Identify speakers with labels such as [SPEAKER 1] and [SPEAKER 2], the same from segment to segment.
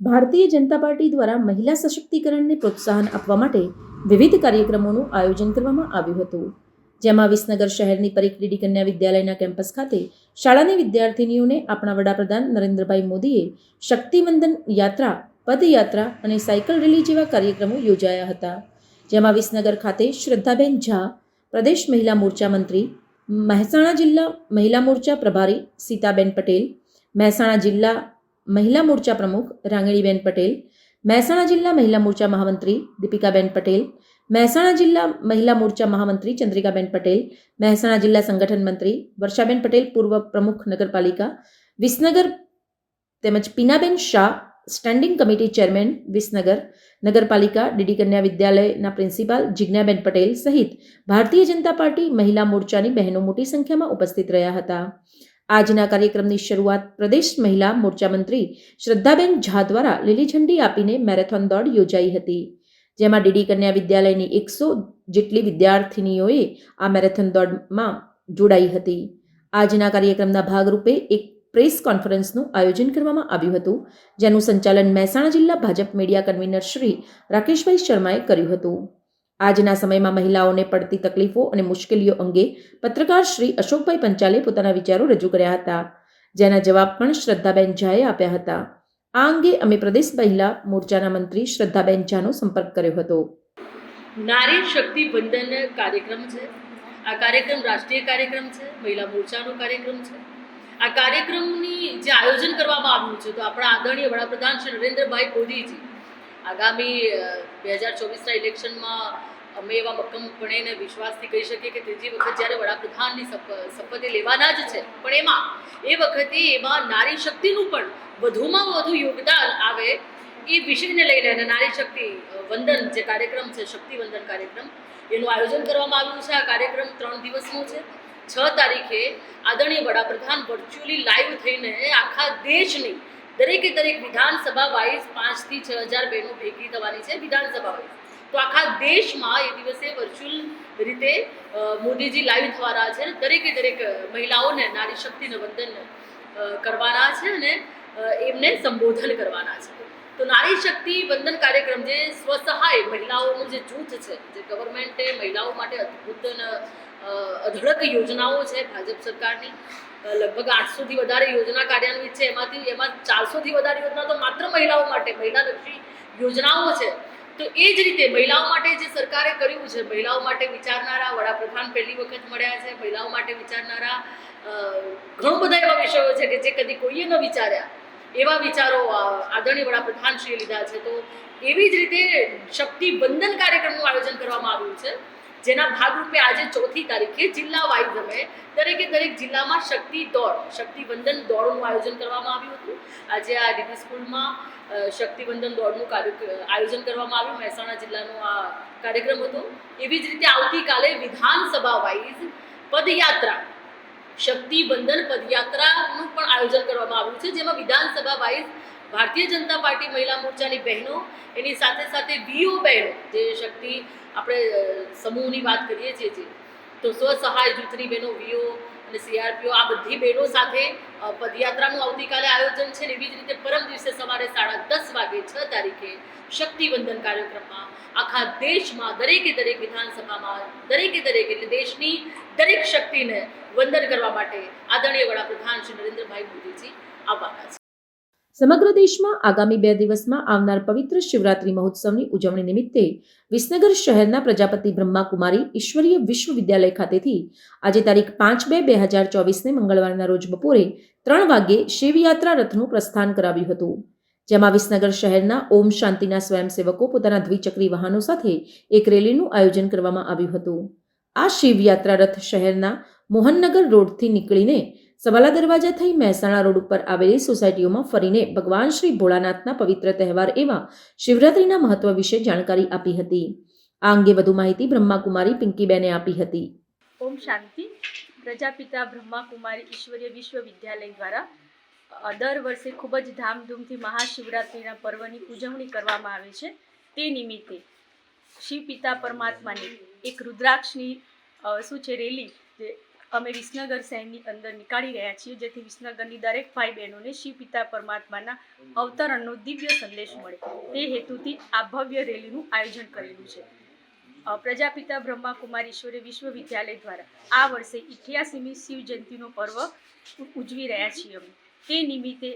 [SPEAKER 1] Bharatiya Janata party દ્વારા મહિલા સશક્તિકરણને પ્રોત્સાહન આપવા માટે વિવિધ કાર્યક્રમોનું આયોજન કરવામાં આવ્યું હતું. જેમાં વિસનગર શહેરની પરીખ કન્યા વિદ્યાલયના કેમ્પસ ખાતે શાળાની વિદ્યાર્થિનીઓને આપણા વડાપ્રધાન નરેન્દ્રભાઈ મોદીએ શક્તિવંદન યાત્રા, પદયાત્રા અને સાયકલ રેલી જેવા કાર્યક્રમો યોજાયા હતા. જેમાં વિસનગર ખાતે શ્રદ્ધાબેન ઝા, પ્રદેશ મહિલા મોરચા મંત્રી, મહેસાણા જિલ્લા મહિલા મોરચા પ્રભારી સીતાબેન પટેલ, મહેસાણા જિલ્લા મહિલા મોરચા પ્રમુખ રાંગણીબેન પટેલ, મહેસાણા જિલ્લા મહિલા મોરચા મહામંત્રી દીપિકાબેન પટેલ, મહેસાણા જિલ્લા મહિલા મોરચા મહામંત્રી ચંદ્રિકાબેન પટેલ, મહેસાણા જિલ્લા સંગઠન મંત્રી વર્ષાબેન પટેલ, પૂર્વ પ્રમુખ નગરપાલિકા, વિસનગર તેમજ Pinaben Shah, standing committee chairman Visnagar, નગરપાલિકા ડીડી કન્યા વિદ્યાલયના પ્રિન્સિપાલ જિજ્ઞાબેન પટેલ સહિત ભારતીય જનતા પાર્ટી મહિલા મોરચાની બહેનો મોટી સંખ્યામાં ઉપસ્થિત રહ્યા હતા. આજના કાર્યક્રમની શરૂઆત પ્રદેશ મહિલા મોરચા મંત્રી શ્રદ્ધાબેન ઝા દ્વારા લીલી ઝંડી આપીને મેરેથોન દોડ યોજાઈ હતી, જેમાં ડીડી કન્યા વિદ્યાલયની એકસો જેટલી વિદ્યાર્થિનીઓએ આ મેરેથોન દોડમાં જોડાઈ હતી. આજના કાર્યક્રમના ભાગરૂપે એક પ્રેસ કોન્ફરન્સનું આયોજન કરવામાં આવ્યું હતું, જેનું સંચાલન મહેસાણા જિલ્લા ભાજપ મીડિયા કન્વીનર શ્રી રાકેશભાઈ શર્માએ કર્યું હતું. આજના સમયમાં મહિલાઓને પડતી તકલીફો અને મુશ્કેલીઓ અંગે પત્રકાર શ્રી અશોકભાઈ પંચાલે પોતાના વિચારો રજૂ કર્યા હતા, જેના જવાબ પણ શ્રદ્ધાબેન ઝાએ આપ્યા હતા. આ અંગે અમે પ્રદેશ મહિલા મોરચાના મંત્રી શ્રદ્ધાબેન ઝાનો સંપર્ક કર્યો હતો.
[SPEAKER 2] નારી શક્તિ વંદન કાર્યક્રમ છે. આ કાર્યક્રમ રાષ્ટ્રીય કાર્યક્રમ છે, મહિલા મોરચાનો કાર્યક્રમ છે. આ કાર્યક્રમની જે આયોજન કરવામાં આવ્યું છે, તો આપણા આદરણીય વડાપ્રધાન શ્રી નરેન્દ્રભાઈ મોદીજી આગામી બે હજાર ચોવીસના ઇલેક્શનમાં અમે એવા મક્કમપણે ને વિશ્વાસથી કહી શકીએ કે ત્રીજી વખત જ્યારે વડાપ્રધાનની શપ- શપથ લેવાના જ છે, પણ એમાં, એ વખતે એમાં નારી શક્તિનું પણ વધુમાં વધુ યોગદાન આવે એ વિષયને લઈને અને નારી શક્તિ વંદન જે કાર્યક્રમ છે, શક્તિ વંદન કાર્યક્રમ, એનું આયોજન કરવામાં આવ્યું છે. આ કાર્યક્રમ ત્રણ દિવસનો છે. છ તારીખે આદરણીય વડાપ્રધાન વર્ચ્યુઅલી લાઈવ થઈને આખા દેશની દરેકે દરેક વિધાનસભા વાઇઝ પાંચથી છ હજાર બહેનો ભેગી થવાની છે વિધાનસભા વાઇઝ તો આખા દેશમાં એ દિવસે વર્ચ્યુઅલ રીતે મોદીજી લાઈવ થવાના છે દરેકે દરેક મહિલાઓને નારી શક્તિને વંદન કરવાના છે અને એમને સંબોધન કરવાના છે. તો નારી શક્તિ વંદન કાર્યક્રમ જે સ્વસહાય મહિલાઓનું જે જૂથ છે, જે ગવર્મેન્ટે મહિલાઓ માટે અદ્ભુત અઢળક યોજનાઓ છે ભાજપ સરકારની. લગભગ આઠસોથી વધારે યોજના કાર્યાન્વિત છે. એમાંથી, એમાં ચારસોથી વધારે યોજના તો માત્ર મહિલાઓ માટે મહિલાલક્ષી યોજનાઓ છે. તો એ જ રીતે મહિલાઓ માટે જે સરકારે કર્યું છે, મહિલાઓ માટે વિચારનારા વડાપ્રધાન પહેલી વખત મળ્યા છે, મહિલાઓ માટે વિચારનારા ઘણા બધા એવા વિષયો છે કે જે કદી કોઈએ ન વિચાર્યા. એવા વિચારો આદરણીય વડાપ્રધાનશ્રીએ લીધા છે. તો એવી જ રીતે શક્તિ બંધન કાર્યક્રમનું આયોજન કરવામાં આવ્યું છે. જેના ભાગરૂપે આજે ચોથી તારીખે જિલ્લા વાઇઝ અમે દરેકે દરેક જિલ્લામાં શક્તિ દોડ, શક્તિવંદન દોડનું આયોજન કરવામાં આવ્યું હતું. આજે આ ડીબી સ્કૂલમાં શક્તિવંદન દોડનું કાર્ય આયોજન કરવામાં આવ્યું. મહેસાણા જિલ્લાનો આ કાર્યક્રમ હતો. એવી જ રીતે આવતીકાલે વિધાનસભા વાઇઝ પદયાત્રા શક્તિબંધન પદયાત્રાનું પણ આયોજન કરવામાં આવ્યું છે, જેમાં વિધાનસભા વાઇઝ ભારતીય જનતા પાર્ટી મહિલા મોરચાની બહેનો, એની સાથે સાથે વીઓ બહેનો, જે શક્તિ આપણે સમૂહની વાત કરીએ છીએ જે, તો સ્વસહાય જૂથની બહેનો, વીઓ અને સીઆરપીઓ, આ બધી બહેનો સાથે પદયાત્રાનું આવતીકાલે આયોજન છે ને એવી જ રીતે પરમ દિવસે સવારે સાડા દસ વાગે છ તારીખે શક્તિવંદન કાર્યક્રમમાં આખા દેશમાં દરેકે દરેક વિધાનસભામાં, દરેકે દરેક એટલે દેશની દરેક શક્તિને વંદન કરવા માટે આદરણીય વડાપ્રધાન શ્રી નરેન્દ્રભાઈ મોદીજી આવવાના છે.
[SPEAKER 1] સમગ્ર દેશમાં આગામી બે દિવસમાં આવનાર પવિત્ર શિવરાત્રી મહોત્સવની ઉજવણી નિમિત્તે વિસનગર શહેરના પ્રજાપતિ બ્રહ્માકુમારી ઈશ્વરીય વિશ્વવિદ્યાલય ખાતેથી આજે તારીખ પાંચ બે બે હજાર ચોવીસને મંગળવારના રોજ બપોરે ત્રણ વાગ્યે શિવયાત્રા રથનું પ્રસ્થાન કરાવ્યું હતું. જેમાં વિસનગર શહેરના ઓમ શાંતિના સ્વયંસેવકો પોતાના દ્વિચક્રી વાહનો સાથે એક રેલીનું આયોજન કરવામાં આવ્યું હતું. આ શિવયાત્રા રથ શહેરના મોહનનગર રોડથી નીકળીને સવાલા દરવાજા થઈ મહેસાણા રોડ ઉપર આવેલી સોસાયટીઓમાં ફરીને ભગવાન શ્રી ભોળાનાથના પવિત્ર તહેવાર એવા શિવરાત્રીના મહત્વ વિશે જાણકારી આપી હતી. આ અંગે વધુ માહિતી બ્રહ્માકુમારી પિંકીબેને આપી હતી.
[SPEAKER 3] ઓમ શાંતિ. પ્રજાપિતા બ્રહ્માકુમારી ઈશ્વરીય વિશ્વવિદ્યાલય દ્વારા દર વર્ષે ખૂબ જ ધામધૂમથી મહાશિવરાત્રિના પર્વની ઉજવણી કરવામાં આવે છે. તે નિમિત્તે શિવ પિતા પરમાત્માની એક રુદ્રાક્ષની શું છે, રેલી જે અમે વિસનગર શહેરની અંદર નીકાળી રહ્યા છીએ, જેથી વિસનગરની દરેક ભાઈ બહેનોને શિવ પિતા પરમાત્માના અવતરણનો દિવ્ય સંદેશ મળે. તે હેતુથી આ ભવ્ય રેલીનું આયોજન કરેલું છે. પ્રજાપિતા બ્રહ્મા કુમારી ઈશ્વરી વિશ્વવિદ્યાલય દ્વારા આ વર્ષે ઇઠ્યાસીમી શિવ જયંતિનો પર્વ ઉજવી રહ્યા છીએ અમે. તે નિમિત્તે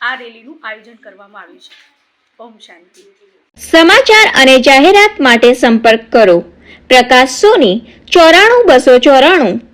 [SPEAKER 3] આ રેલીનું આયોજન કરવામાં આવ્યું છે. ઓમ શાંતિ.
[SPEAKER 4] સમાચાર અને જાહેરાત માટે સંપર્ક કરો. પ્રકાશ સોની, ચોરાણું બસો ચોરાણું.